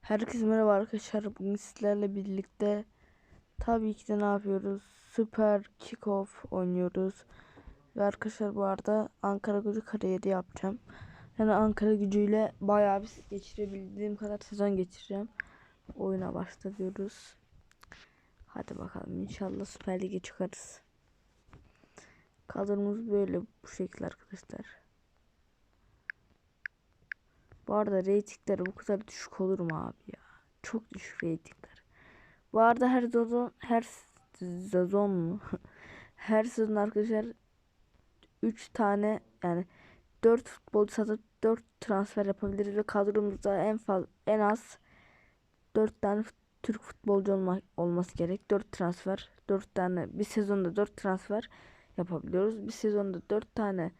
Herkese merhaba arkadaşlar. Bugün sizlerle birlikte tabii ki de ne yapıyoruz? Süper Kickoff oynuyoruz. Ve arkadaşlar bu arada Ankara gücü kariyeri yapacağım. Yani Ankara gücüyle bayağı bir geçirebildiğim kadar sezon geçireceğim. Oyuna başlıyoruz. Hadi bakalım inşallah Süper Lig'e çıkarız. Kadromuz böyle bu şekilde arkadaşlar. Bu arada reytingleri bu kadar düşük olur mu abi ya? Çok düşük reytingler. Bu arada her sezon her sezon mu? her sezon arkadaşlar 3 tane yani 4 futbolcu satıp 4 transfer yapabiliriz ve kadromuzda en fazla en az 4 tane Türk futbolcu olma, olması gerek. 4 transfer, 4 tane bir sezonda 4 transfer yapabiliyoruz. Bir sezonda 4 tane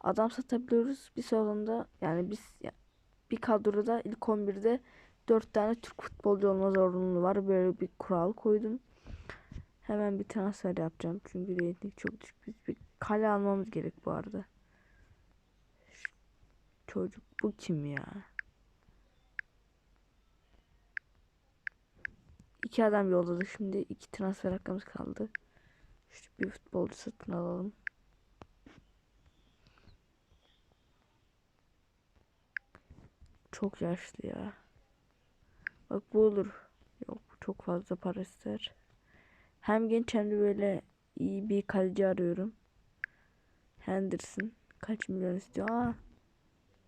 adam satabiliyoruz. Bir sezonda yani biz bir kadroda ilk 11'de 4 tane Türk futbolcu olma zorunluluğu var. Böyle bir kural koydum. Hemen bir transfer yapacağım. Çünkü reyting çok düşük. Biz bir kale almamız gerek bu arada. Şu çocuk bu kim ya? İki adam yolladık şimdi. iki transfer hakkımız kaldı. Şu bir futbolcu satın alalım. Çok yaşlı ya. Bak bu olur. Yok çok fazla para ister. Hem genç hem de böyle iyi bir kaleci arıyorum. Henderson. Kaç milyon istiyor? Aa.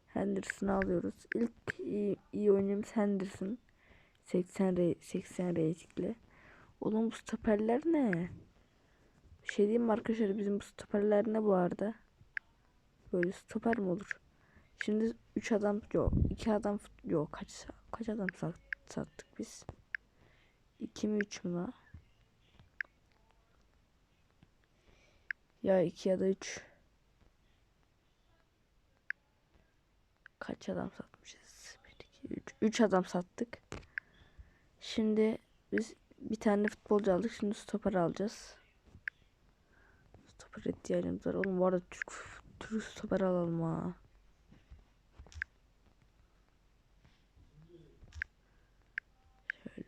Henderson'ı alıyoruz. İlk iyi, iyi oyuncumuz Henderson. 80 re 80 reytingli. Oğlum bu stoperler ne? Bir şey diyeyim mi arkadaşlar bizim bu stoperler ne bu arada? Böyle stoper mi olur? Şimdi 3 adam yok 2 adam yok kaç kaç adam sat, sattık biz? 2 mi 3 mü la? Ya 2 ya da 3. Kaç adam satmışız? 1 2 3 3 adam sattık. Şimdi biz bir tane futbolcu aldık. Şimdi stoper alacağız. Stoper ihtiyacımız var. Oğlum bu arada Türk, Türk stoper alalım ha.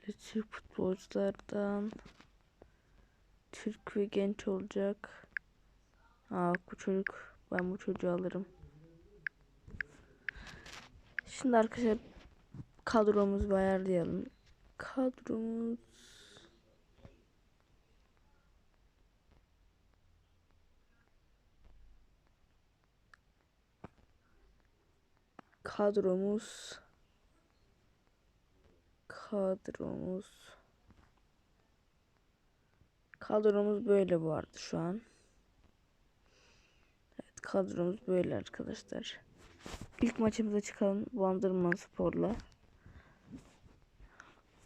Şöyle Türk futbolculardan Türk ve genç olacak. Aa bu çocuk ben bu çocuğu alırım. Şimdi arkadaşlar kadromuzu ayarlayalım. Kadromuz kadromuz kadromuz kadromuz böyle bu arada şu an. Evet kadromuz böyle arkadaşlar. İlk maçımıza çıkalım Bandırma Spor'la.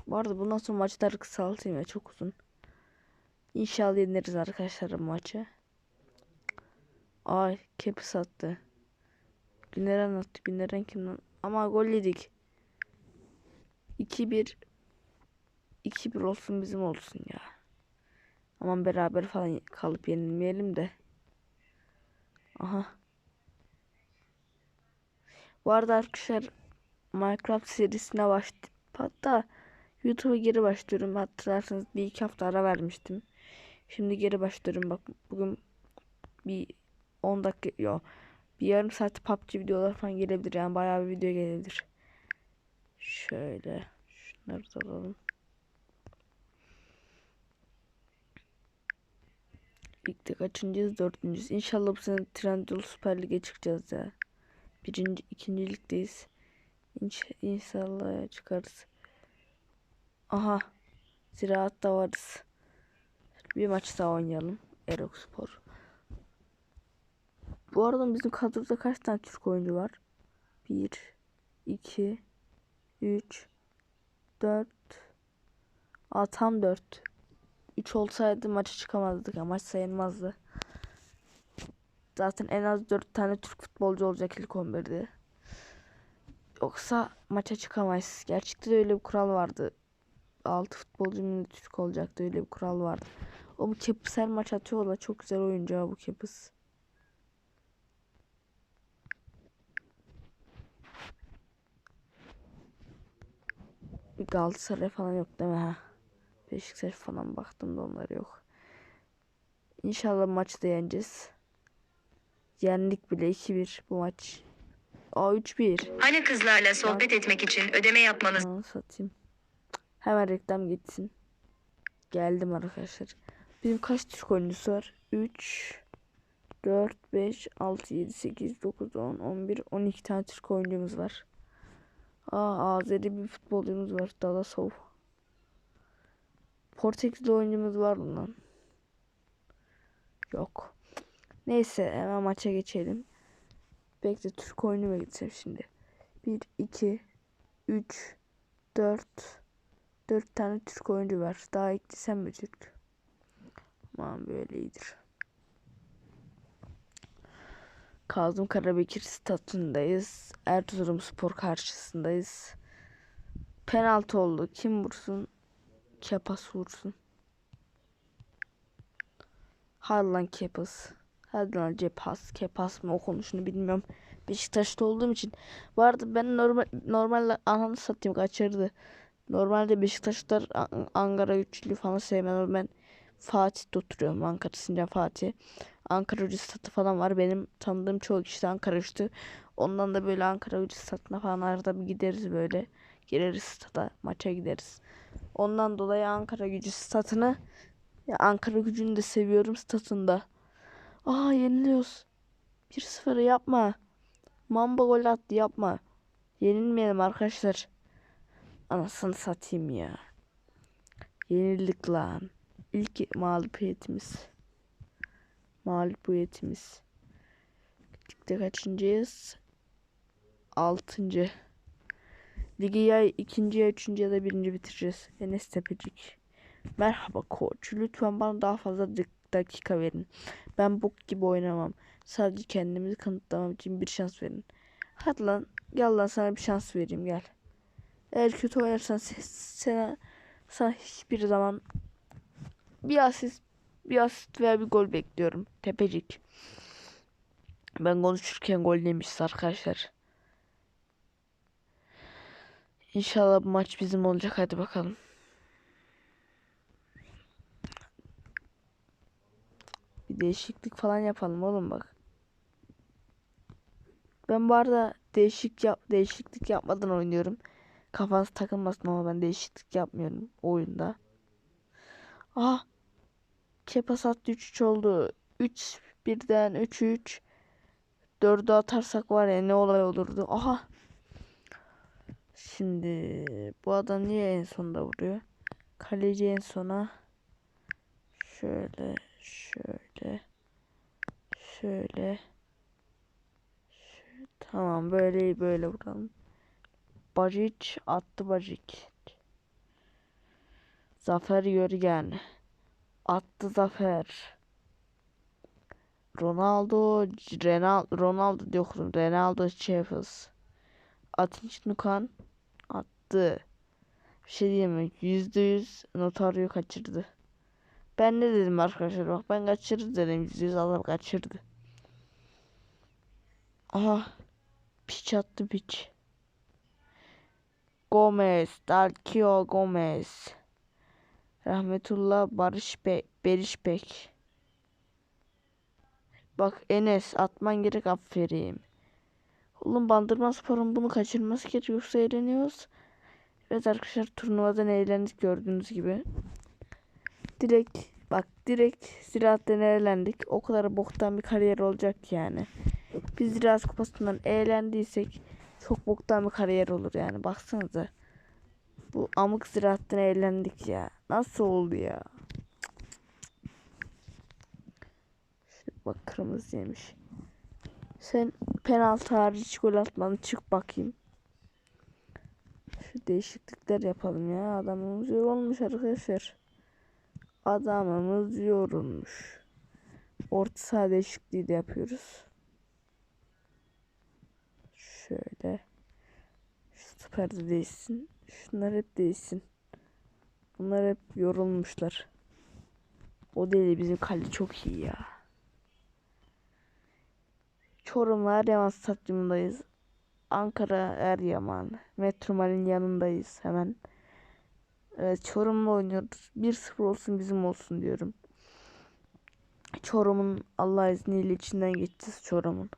Bu arada bundan sonra maçları kısaltayım ya çok uzun. İnşallah yeniriz arkadaşlar maçı. Ay kepi sattı. Güneren attı. Güneren kimden? Ama gol yedik. 2-1 2-1 olsun bizim olsun ya. Aman beraber falan kalıp yenilmeyelim de. Aha. Bu arada arkadaşlar Minecraft serisine başladım. Hatta YouTube'a geri başlıyorum. Hatırlarsanız bir iki hafta ara vermiştim. Şimdi geri başlıyorum. Bak bugün bir 10 dakika yok. Bir yarım saat PUBG videolar falan gelebilir. Yani bayağı bir video gelebilir. Şöyle. Şunları da alalım. Ligde kaçıncıyız? Dördüncüyüz. İnşallah bu sene Trendyol Süper Lig'e çıkacağız ya. Birinci, ikinci ligdeyiz. İnş, inşallah çıkarız. Aha. Ziraatta varız. Bir maç daha oynayalım. Erok Spor. Bu arada bizim kadroda kaç tane Türk oyuncu var? 1 2 3 4 Aa tam 4 3 olsaydı maça çıkamazdık ya maç sayılmazdı. Zaten en az 4 tane Türk futbolcu olacak ilk 11'de. Yoksa maça çıkamayız. Gerçekten de öyle bir kural vardı. 6 futbolcunun Türk olacaktı öyle bir kural vardı. O bu Kepis her maç atıyorlar. Çok güzel oyuncu bu Kepis. Galatasaray falan yok değil mi ha? Beşiktaş falan baktım da onlar yok. İnşallah maçı da yeneceğiz. Yendik bile 2-1 bu maç. Aa 3-1. Hani kızlarla sohbet etmek için ödeme yapmanız Ananı satayım. Hemen reklam gitsin. Geldim arkadaşlar. Bizim kaç Türk oyuncusu var? 3 4 5 6 7 8 9 10 11 12 tane Türk oyuncumuz var. Aa Azeri bir futbolcumuz var. Dalasov. Portekizli oyuncumuz var lan? Yok. Neyse hemen maça geçelim. Bekle Türk oyunuma gideceğim şimdi. 1 2 3 4 4 tane Türk oyuncu var. Daha eklesem mi Türk? Aman böyle iyidir. Kazım Karabekir statındayız. Erzurum Spor karşısındayız. Penaltı oldu. Kim vursun? Kepas vursun. Hadi lan Kepas. Hadi lan Cepas. Kepas mı okunuşunu bilmiyorum. Beşiktaş'ta olduğum için. Vardı ben normal normalde ananı satayım kaçırdı. Normalde Beşiktaşlar An- Ankara güçlü falan sevmem. Ben Fatih'te oturuyorum. Ankara Sincan Fatih. Ankara Gücü statı falan var. Benim tanıdığım çoğu kişi de Ankara güçlü. Ondan da böyle Ankara Gücü statına falan arada bir gideriz böyle. Gireriz stada maça gideriz. Ondan dolayı Ankara Gücü statını ya Ankara Gücü'nü de seviyorum statında. Aa yeniliyoruz. 1-0 yapma. Mamba gol attı yapma. Yenilmeyelim arkadaşlar. Anasını satayım ya. Yenildik lan. İlk mağlubiyetimiz. Mağlubiyetimiz. Ligde kaçıncıyız? Altıncı. Ligi ya ikinci ya üçüncü ya da birinci bitireceğiz. Enes Tepecik. Merhaba koç. Lütfen bana daha fazla dak- dakika verin. Ben bok gibi oynamam. Sadece kendimizi kanıtlamam için bir şans verin. Hadi lan. Gel lan sana bir şans vereyim gel. Eğer kötü oynarsan sana, sana hiçbir zaman bir asist bir asist veya bir gol bekliyorum. Tepecik. Ben konuşurken gol demişiz arkadaşlar. İnşallah bu maç bizim olacak. Hadi bakalım. Bir değişiklik falan yapalım oğlum bak. Ben bu arada değişik yap değişiklik yapmadan oynuyorum. Kafanız takılmasın ama ben değişiklik yapmıyorum oyunda. Ah! Kepas attı 3-3 oldu. 3 birden 3-3. 4'ü atarsak var ya ne olay olurdu. Aha! Şimdi bu adam niye en sonda vuruyor? Kaleci en sona. Şöyle, şöyle, şöyle. şöyle. Tamam böyle böyle vuralım. Bacic attı Bacic. Zafer Yörgen. Attı Zafer. Ronaldo, Ronaldo, Ronaldo diye okudum. Ronaldo Chefes. Atinç Nukan attı. Bir şey diyeyim mi? Yüzde yüz notaryo kaçırdı. Ben ne dedim arkadaşlar bak ben kaçırdı dedim. Yüzde yüz adam kaçırdı. Aha. Piç attı piç. Gomez. Dalkio Gomez. Rahmetullah Barış Bey. Beriş Bek. Bak Enes atman gerek aferin. Oğlum Bandırma Spor'un bunu kaçırması gerek yoksa eğleniyoruz. Evet arkadaşlar turnuvadan eğlendik gördüğünüz gibi. Direkt bak direkt ziraatten eğlendik. O kadar boktan bir kariyer olacak yani. Biz ziraat kupasından eğlendiysek çok boktan bir kariyer olur yani. Baksanıza. Bu amık ziraatten eğlendik ya. Nasıl oldu ya? Şöyle bak kırmızı yemiş. Sen penaltı hariç gol atmadın. Çık bakayım. Şu değişiklikler yapalım ya. Adamımız yorulmuş arkadaşlar. Adamımız yorulmuş. Orta saha değişikliği de yapıyoruz. Şöyle. Şu stoper de değişsin. Şunlar hep değişsin. Bunlar hep yorulmuşlar. O değil bizim kale çok iyi ya. Çorum Eryaman Stadyumundayız. Ankara Eryaman. Metromal'in yanındayız hemen. Evet Çorum'la oynuyoruz. 1-0 olsun bizim olsun diyorum. Çorum'un Allah izniyle içinden geçeceğiz Çorum'un.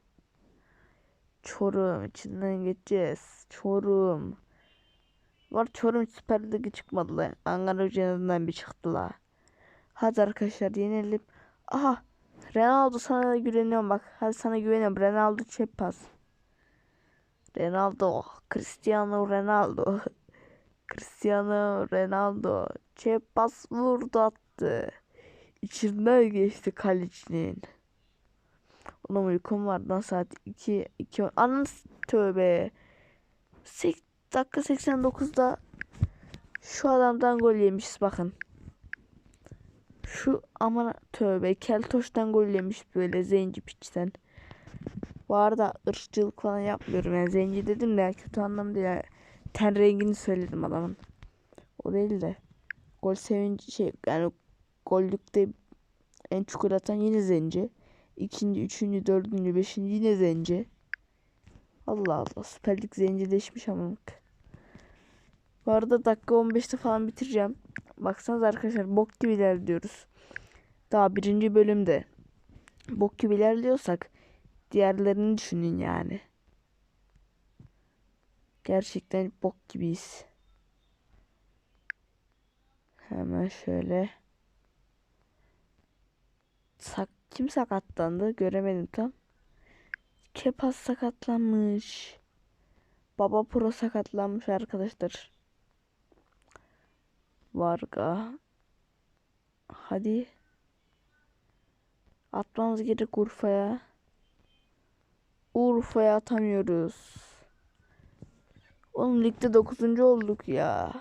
Çorum içinden geçeceğiz. Çorum. Var Çorum Süper Lig'e çıkmadı lan. Ankara Gücü'nden bir çıktı la. Hadi arkadaşlar yenelim. Aha. Ronaldo sana güveniyorum bak. Hadi sana güveniyorum. Ronaldo çep pas. Ronaldo. Cristiano Ronaldo. Cristiano Ronaldo. Çep pas vurdu attı. İçinden geçti kalecinin. Oğlum uykum var lan saat 2 2 Anın tövbe. 8 dakika 89'da şu adamdan gol yemişiz bakın. Şu aman tövbe Keltoş'tan gol yemiş böyle zenci piçten. Bu arada ırkçılık falan yapmıyorum yani zenci dedim de kötü anlamda ya. Ten rengini söyledim adamın. O değil de gol sevinci şey yani gollükte en gol atan yine zenci. İkinci, üçüncü, dördüncü, beşinci yine zenci. Allah Allah Süper Lig zencileşmiş amınık. Bu arada dakika 15'te falan bitireceğim. Baksanız arkadaşlar bok gibi ilerliyoruz. Daha birinci bölümde bok gibi ilerliyorsak diğerlerini düşünün yani. Gerçekten bok gibiyiz. Hemen şöyle. Sak kim sakatlandı? Göremedim tam. Kepas sakatlanmış. Baba Pro sakatlanmış arkadaşlar. Varga. Hadi. Atmamız gerek Urfa'ya. Urfa'ya atamıyoruz. Oğlum ligde 9. olduk ya.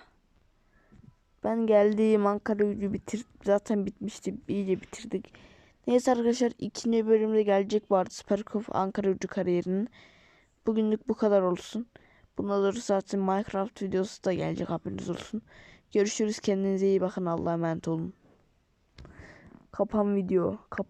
Ben geldiğim Ankara gücü bitir zaten bitmişti. İyice bitirdik. Neyse arkadaşlar ikinci bölümde gelecek vardı Cup Ankara gücü kariyerinin. Bugünlük bu kadar olsun. Bundan sonra zaten Minecraft videosu da gelecek haberiniz olsun. Görüşürüz kendinize iyi bakın Allah'a emanet olun. Kapan video. Kap